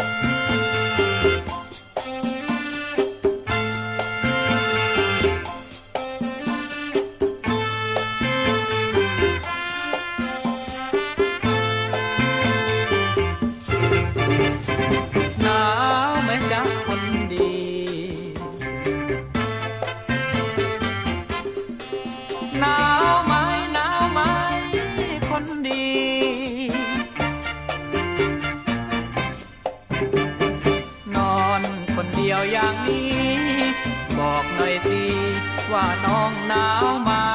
ห ว่าน้องหนาวมา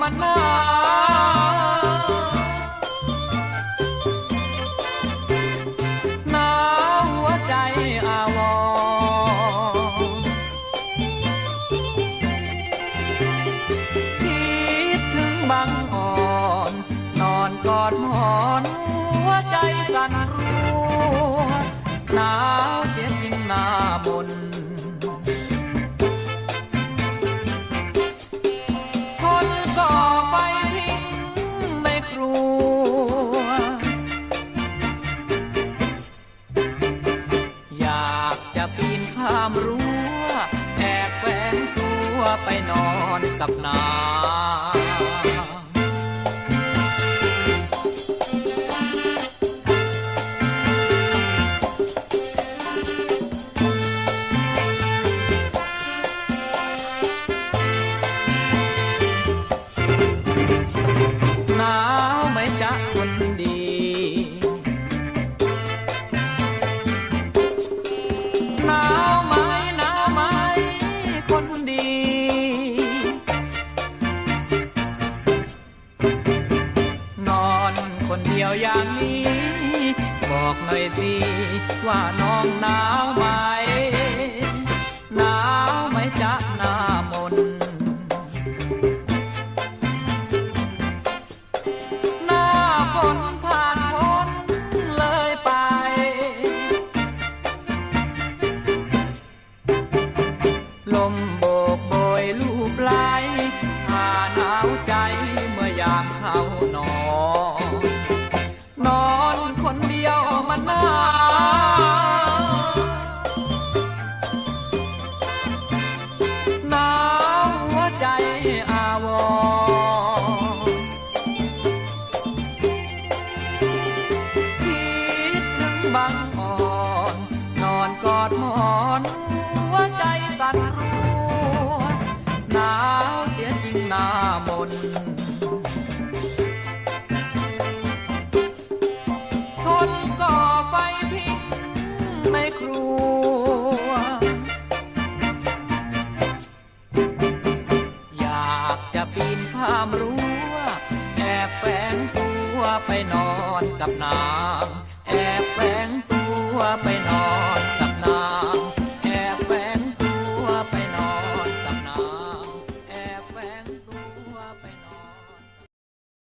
มันหนาวหนาวหัวใจอาวรณ์คิดถึงบางอ่อน นอนกอดหมอนามรั้วแอบแฝงตัวไปนอนกับนาง เดียวอย่างนี้ บอกหน่อยสิว่าน้องหนาวไหมหนาวไหมจ๊ะหน้ามนหน้าฝนผ่านพ้นเลยไป ลมโบกโบยลูบไหลพาหนาวใจเมื่อยามเข้านอน บางอ่อนนอนกอดหมอนหัวใจสั่นรัวหนาวเสียจริงหน้ามนทนก่อไฟพิงในครัว อยากจะปีนข้ามรั้วแอบแฝงตัวไปนอนกับนาง บแฝงตัวไปนอน